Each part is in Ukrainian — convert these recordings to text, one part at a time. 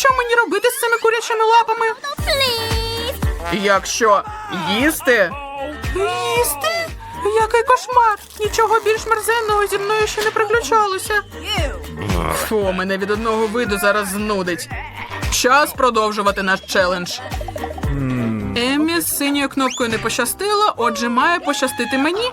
Що мені робити з цими курячими лапами? Якщо їсти, Їсти? Який кошмар! Нічого більш мерзенного зі мною ще не приключалося. фу, мене від одного виду зараз знудить. Час продовжувати наш челендж. Еммі з синьою кнопкою не пощастило, отже, має пощастити мені.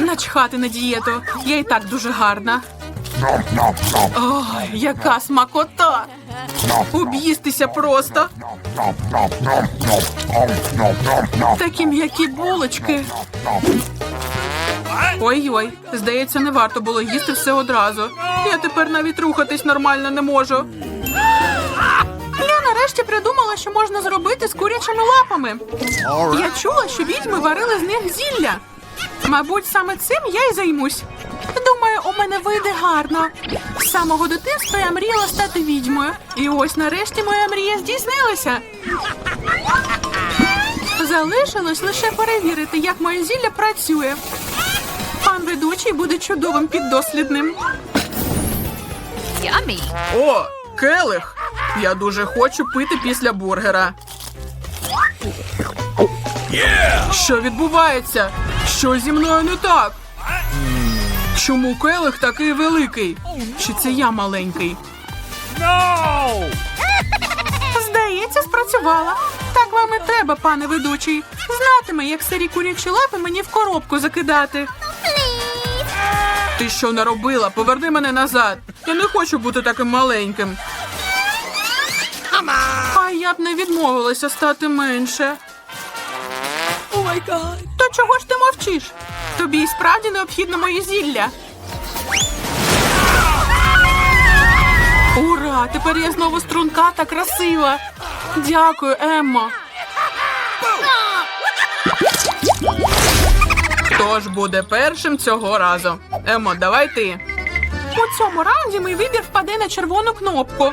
Начхати на дієту. Я і так дуже гарна. Ой, яка смакота! Об'їстися просто. Такі м'які булочки. Ой-ой, здається, не варто було їсти все одразу. Я тепер навіть рухатись нормально не можу. Я нарешті придумала, що можна зробити з курячими лапами. Я чула, що відьми варили з них зілля. Мабуть, саме цим я й займусь. Думаю, у мене вийде гарно. З самого дитинства я мріяла стати відьмою. І ось нарешті моя мрія здійснилася. Залишилось лише перевірити, як моє зілля працює. Пан ведучий буде чудовим піддослідним. О, келих! Я дуже хочу пити після бургера. Що відбувається? Що зі мною не так? Чому келих такий великий? Чи це я маленький? Здається, спрацювала. Так вам і треба, пане ведучий. Знатиме, як старі курячі лапи мені в коробку закидати. Ти що наробила? Поверни мене назад. Я не хочу бути таким маленьким. Я б не відмовилася стати менше. То чого ж ти мовчиш? Тобі і справді необхідно моє зілля. Ура! Тепер я знову струнка та красива. Дякую, Еммо. Хто ж буде першим цього разу? Емо, давай ти. У цьому раунді мій вибір впаде на червону кнопку.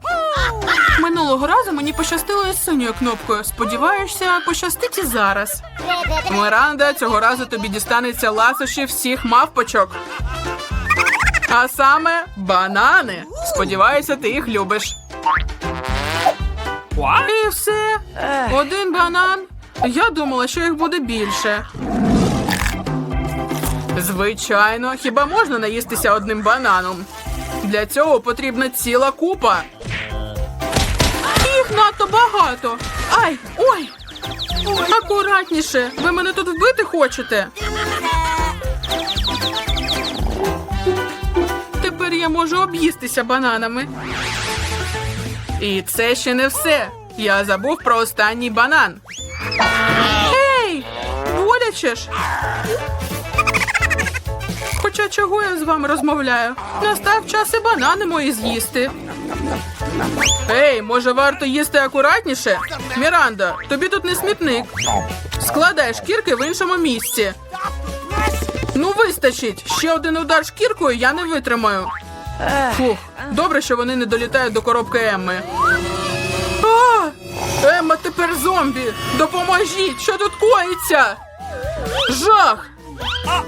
Минулого разу мені пощастило із синьою кнопкою. Сподіваюся, пощастить і зараз. Міранда, цього разу тобі дістанеться ласощі всіх мавпочок. А саме банани. Сподіваюся, ти їх любиш. І все. Один банан. Я думала, що їх буде більше. Звичайно, хіба можна наїстися одним бананом? Для цього потрібна ціла купа. Багато. Ай, ой. Акуратніше, ви мене тут вбити хочете? Тепер я можу об'їстися бананами. І це ще не все. Я забув про останній банан. Ей! Боляче ж. Хоча чого я з вами розмовляю? Настав час і банани мої з'їсти. Ей, може варто їсти акуратніше? Міранда, тобі тут не смітник. Складай шкірки в іншому місці. Ну, вистачить. Ще один удар шкіркою я не витримаю. Фух, добре, що вони не долітають до коробки Емми. А! Емма тепер зомбі! Допоможіть! Що тут коїться? Жах!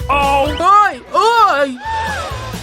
Ай! Ай!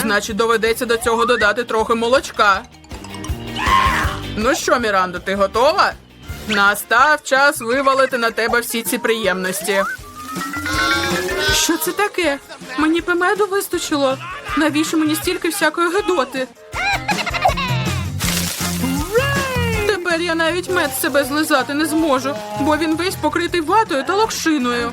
Значить, доведеться до цього додати трохи молочка. Ну що, Мірандо, ти готова? Настав час вивалити на тебе всі ці приємності. Що це таке? Мені б меду вистачило. Навіщо мені стільки всякої гидоти? Тепер я навіть мед себе злизати не зможу, бо він весь покритий ватою та локшиною.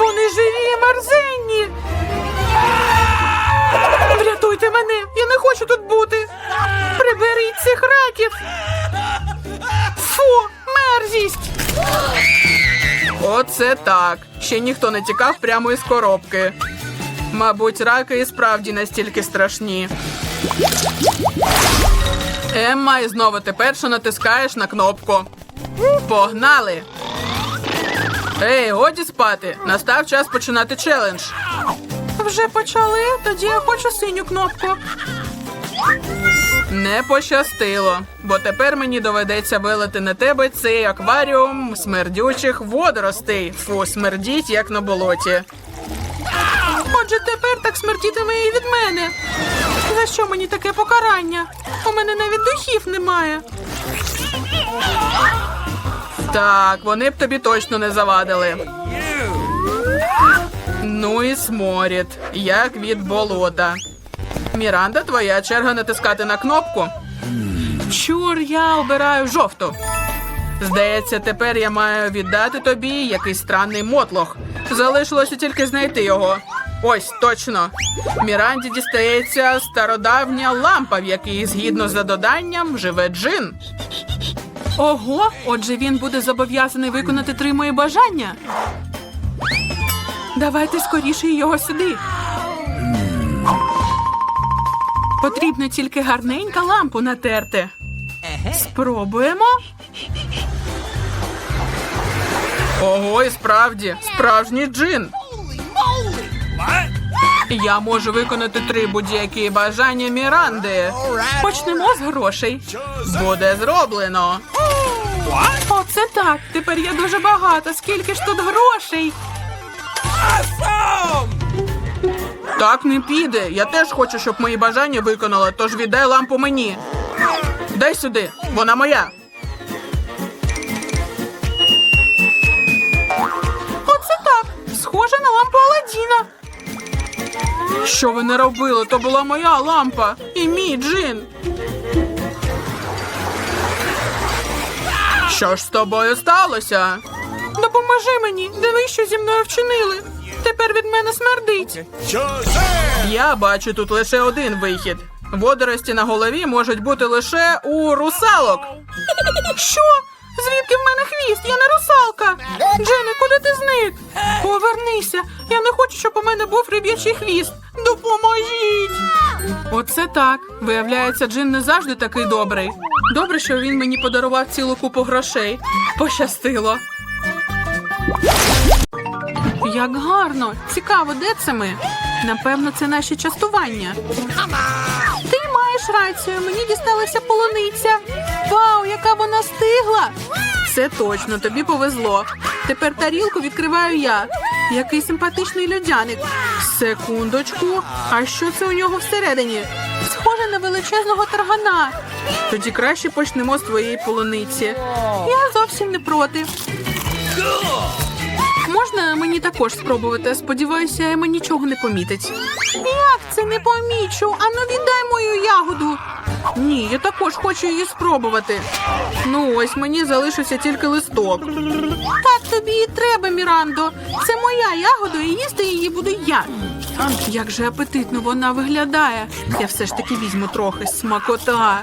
Вони живі мерзенні. Врятуйте мене! Я не хочу тут бути. Приберіть цих раків. Фу, мерзість! Оце так. Ще ніхто не тікав прямо із коробки. Мабуть, раки і справді настільки страшні. Емма, і знову ти перша натискаєш на кнопку. Погнали! Ей, годі спати! Настав час починати челендж. Вже почали, тоді я хочу синю кнопку. Не пощастило, бо тепер мені доведеться вилити на тебе цей акваріум смердючих водоростей. Фу, смердіть, як на болоті. Отже, тепер так смертітиме і від мене. За що мені таке покарання? У мене навіть духів немає. Так, вони б тобі точно не завадили. Ну і сморід, як від болота. Міранда, твоя черга натискати на кнопку. Чур, я обираю жовту. Здається, тепер я маю віддати тобі якийсь странний мотлох. Залишилося тільки знайти його. Ось точно. Міранді дістається стародавня лампа, в якій, згідно з доданням, живе джин. Ого, отже, він буде зобов'язаний виконати три мої бажання. Давайте скоріше його сюди. Потрібно тільки гарненька лампу натерти. Спробуємо. Ого, і справді, справжній джин. Я можу виконати три будь-які бажання Міранди. Почнемо з грошей. Буде зроблено. Оце так. Тепер я дуже багата. Скільки ж тут грошей? Так не піде. Я теж хочу, щоб мої бажання виконали, тож віддай лампу мені. Дай сюди, вона моя. Оце так. Схоже на лампу Аладдіна. Що ви не робили? То була моя лампа і мій джин. Що ж з тобою сталося? Допоможи мені. Дивись, що зі мною вчинили. Тепер від мене смердить. Я бачу тут лише один вихід. Водорості на голові можуть бути лише у русалок. Що? Звідки в мене хвіст? Я не русалка. Джене, куди ти зник? Повернися. Я не хочу, щоб у мене був риб'ячий хвіст. Допоможіть. Оце так. Виявляється, Джин не завжди такий добрий. Добре, що він мені подарував цілу купу грошей. Пощастило. Як гарно. Цікаво, де це ми? Напевно, це наші частування. Ти маєш рацію, мені дісталася полуниця. Вау, яка вона стигла! Це точно, тобі повезло. Тепер тарілку відкриваю я. Який симпатичний льодяник. Секундочку. А що це у нього всередині? Схоже на величезного таргана. Тоді краще почнемо з твоєї полуниці. Я зовсім не проти. Можна мені також спробувати? Сподіваюся, Ема нічого не помітить. Як це не помічу? Ану віддай мою ягоду. Ні, я також хочу її спробувати. Ну ось мені залишився тільки листок. Так тобі і треба, Мірандо. Це моя ягода, і їсти її буду я. Як же апетитно вона виглядає. Я все ж таки візьму трохи смакота.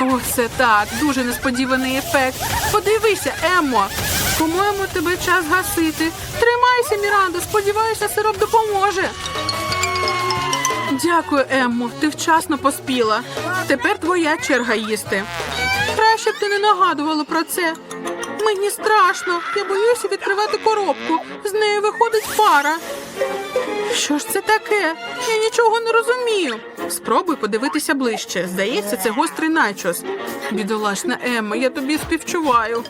О, це так, дуже несподіваний ефект. Подивися, Еммо. По-моєму, тебе час гасити. Тримайся, Мірандо, сподіваюся, сироп допоможе. Дякую, Еммо. Ти вчасно поспіла. Тепер твоя черга їсти. Краще б ти не нагадувала про це. Мені страшно. Я боюся відкривати коробку. З нею виходить пара. Що ж це таке? Я нічого не розумію. Спробуй подивитися ближче. Здається, це гострий начос. Бідолашна Емма, я тобі співчуваю.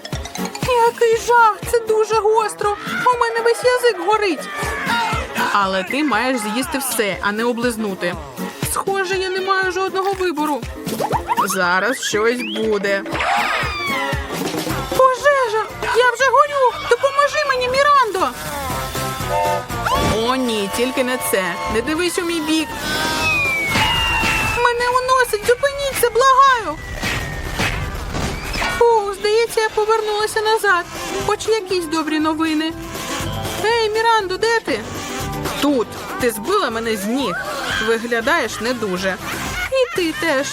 Який жах, це дуже гостро. У мене весь язик горить. Але ти маєш з'їсти все, а не облизнути. Схоже, я не маю жодного вибору. Зараз щось буде. Пожежа! Я вже горю! Допоможи мені, Мірандо! О, ні, тільки не це. Не дивись у мій бік. Мене уносить, зупиніться, благаю. Фу, здається, я повернулася назад. Хоч якісь добрі новини. Ей, Мірандо, де ти? Тут. Ти збила мене з ніг. Виглядаєш не дуже. І ти теж.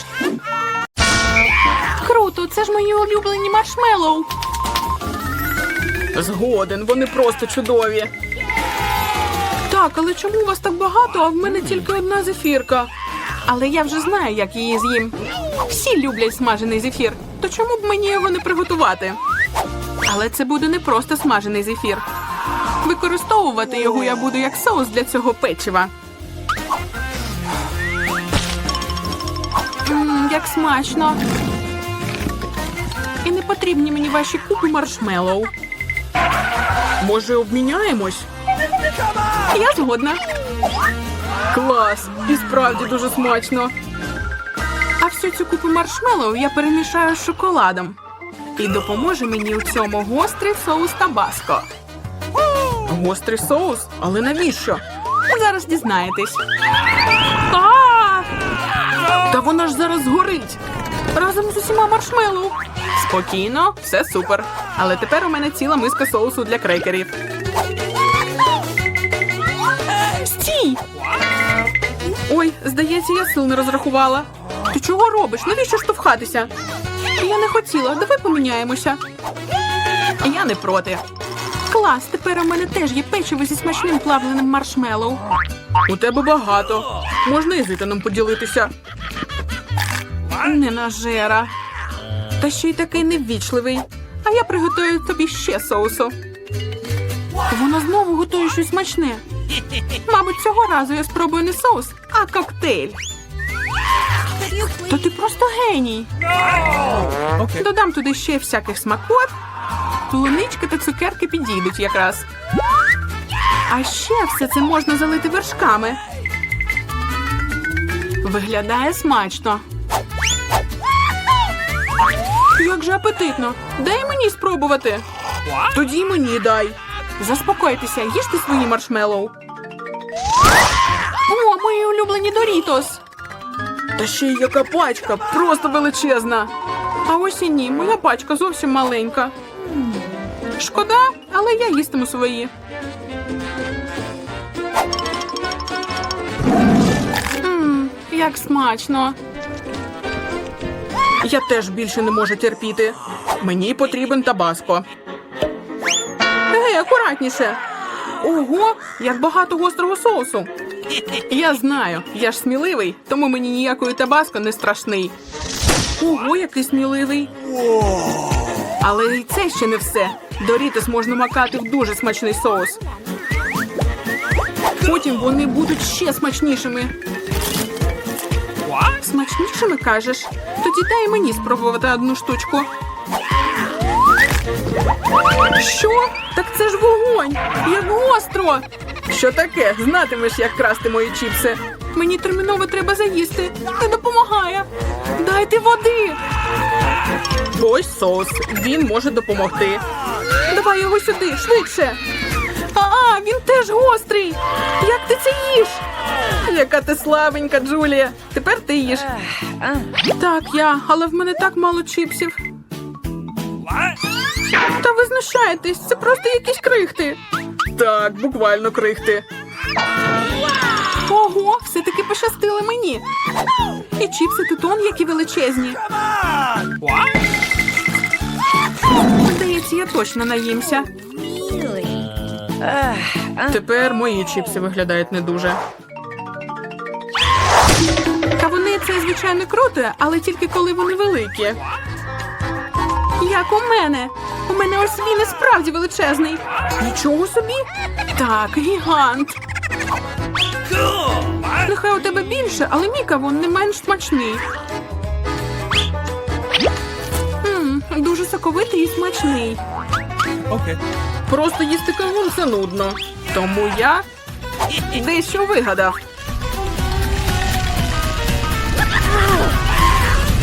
Круто, це ж мої улюблені маршмеллоу. Згоден, вони просто чудові. Так, але чому у вас так багато, а в мене тільки одна зефірка? Але я вже знаю, як її з'їм. Всі люблять смажений зефір, то чому б мені його не приготувати? Але це буде не просто смажений зефір. Використовувати його я буду як соус для цього печива. Мм, як смачно. І не потрібні мені ваші купи маршмеллоу. Може, обміняємось? Я згодна. Клас! І справді дуже смачно. А всю цю купу маршмеллоу я перемішаю з шоколадом. І допоможе мені у цьому гострий соус табаско. Гострий соус? Але навіщо? Зараз дізнаєтесь. А! Та вона ж зараз згорить. Разом з усіма маршмеллоу. Спокійно, все супер. Але тепер у мене ціла миска соусу для крекерів. Ой, здається, я сил не розрахувала. Ти чого робиш? Навіщо штовхатися? Я не хотіла, давай поміняємося. Я не проти. Клас, тепер у мене теж є печиво зі смачним плавленим маршмеллоу. У тебе багато. Можна і з Ітаном поділитися. Ненажера. Та ще й такий неввічливий. А я приготую тобі ще соусу. Вона знову готує щось смачне. Мабуть, цього разу я спробую не соус, а коктейль. То ти просто геній. Додам туди ще всяких смакот. Полунички та цукерки підійдуть якраз. А ще все це можна залити вершками. Виглядає смачно. Як же апетитно. Дай мені спробувати. Тоді мені дай. Заспокойтеся, їжте свої маршмеллоу. Мої улюблені Дорітос. Та ще й яка пачка, просто величезна. А ось і ні, моя пачка зовсім маленька. Шкода, але я їстиму свої. Мм, як смачно. Я теж більше не можу терпіти. Мені потрібен табаско. Гей, акуратніше. Ого, як багато гострого соусу. Я знаю, я ж сміливий, тому мені ніякої табаско не страшний. Ого, який сміливий. Але і це ще не все. Дорітес можна макати в дуже смачний соус. Потім вони будуть ще смачнішими. Смачнішими кажеш? Тоді дай мені спробувати одну штучку. Що? Так це ж вогонь! Як гостро! Що таке? Знатимеш, як красти мої чіпси. Мені терміново треба заїсти. Не допомагає. Дайте води. Ось соус. Він може допомогти. Давай його сюди, швидше. А, він теж гострий. Як ти це їш? Яка ти слабенька, Джулія. Тепер ти їж. Так, я, але в мене так мало чіпсів. Та ви знущаєтесь, це просто якісь крихти. Так, буквально крихти. Ого, все-таки пощастило мені. І чіпси тут он які величезні. Здається, я точно наїмся. Тепер мої чіпси виглядають не дуже. Та вони це звичайно круто, але тільки коли вони великі. Як у мене. У мене ось він і справді величезний. Нічого собі. Так, гігант. Нехай у тебе більше, але мій кавун не менш смачний. М, дуже соковитий такий смачний. Просто їсти кавун це нудно. Тому я дещо вигадав.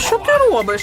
Що ти робиш?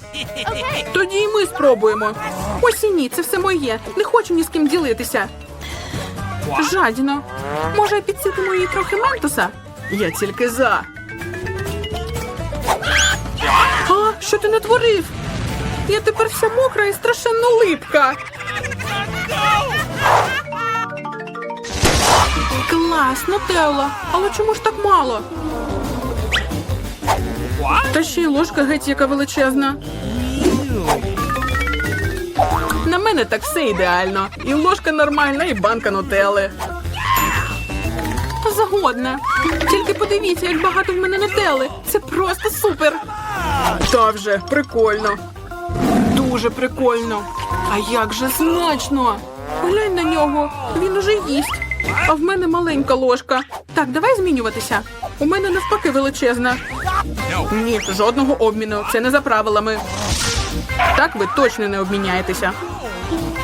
Тоді і ми спробуємо. Ось і ні, це все моє. Не хочу ні з ким ділитися. Жадіно. Може, підсипемо їй трохи ментоса? Я тільки за. А, що ти натворив? Я тепер вся мокра і страшенно липка. Клас, Нутелла. Але чому ж так мало? Та ще й ложка геть яка величезна. Мене так все ідеально. І ложка нормальна, і банка нутелли. Згодна. Тільки подивіться, як багато в мене нутелли. Це просто супер. Та вже прикольно. Дуже прикольно. А як же смачно! Глянь на нього, він уже їсть. А в мене маленька ложка. Так, давай змінюватися. У мене навпаки величезна. Ні, жодного обміну. Це не за правилами. Так ви точно не обміняєтеся.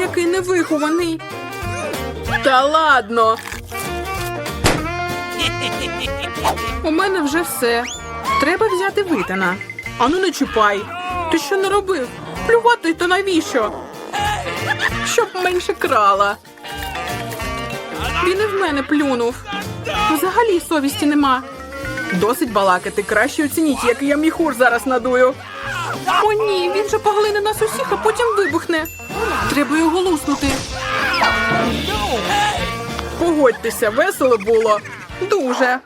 Який невихований. Та ладно. У мене вже все. Треба взяти витана. Ану не чіпай. Ти що не робив? Плювати то навіщо? Щоб менше крала. Він і в мене плюнув. Взагалі совісті нема. Досить балакати. Краще оцініть, який я міхур зараз надую. О, ні, він же поглине нас усіх, а потім вибухне. Треба його луснути. Погодьтеся, весело було. Дуже.